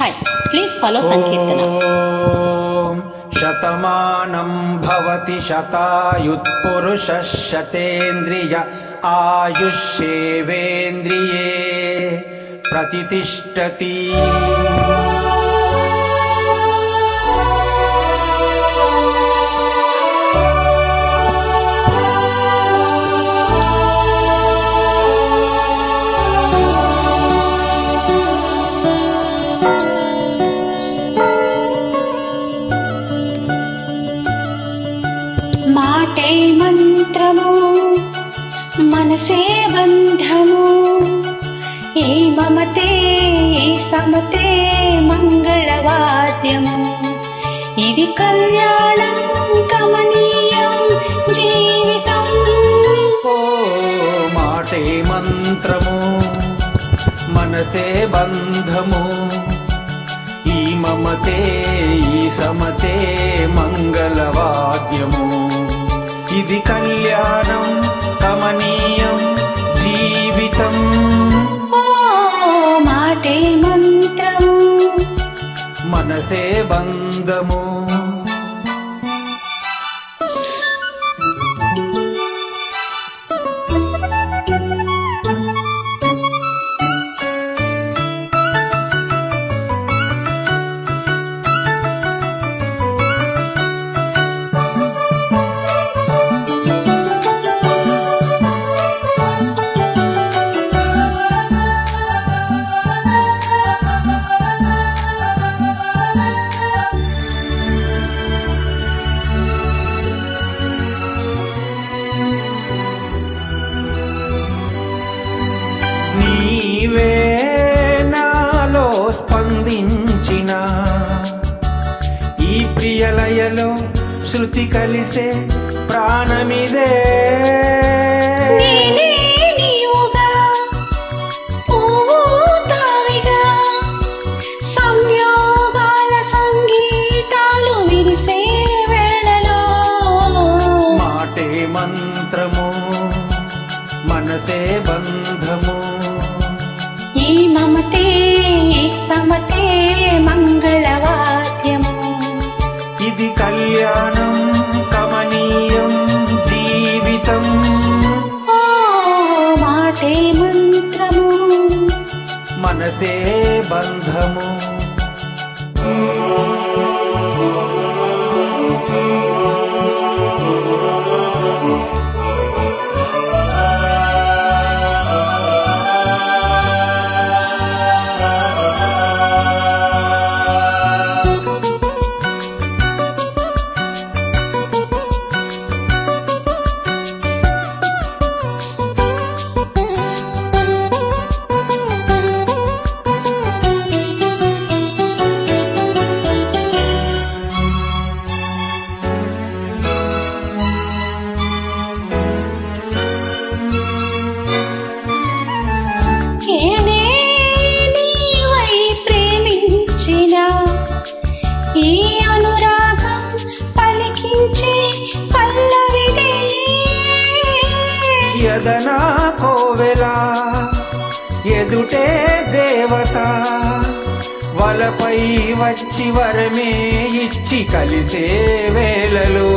है please follow सङ्केतो शतमानम् भवति शतायुत्पुरुष शतेन्द्रिय आयुष्येवेन्द्रिये प्रतिष्ठति మాటే మంత్రము మనసే బంధము. ఈ మమతే ఈ సమతే మంగళవాద్యము. ఇది కళ్యాణం కమనీయం జీవితం. ఓ మాటే మంత్రము మనసే బంధము. ఈ మమతే ఈ సమతే మంగళవాద్యము. ఇది కళ్యాణం కమనీయం జీవితం. మాటే మంత్రము. మనసే బంధము. శృతి కలిసే ప్రాణమిదే. మంత్రము మనసే బంధము. ఈ మమతే సమతే మంగళవాద్యము ఇది కళ్యాణం కమనీయం జీవితం. మాటే మంత్రము. మనసే బంధము. యదనా కోవెలా? ఎదుటే దేవత వలపై వచ్చి వరమే ఇచ్చి కలిసే వేళలో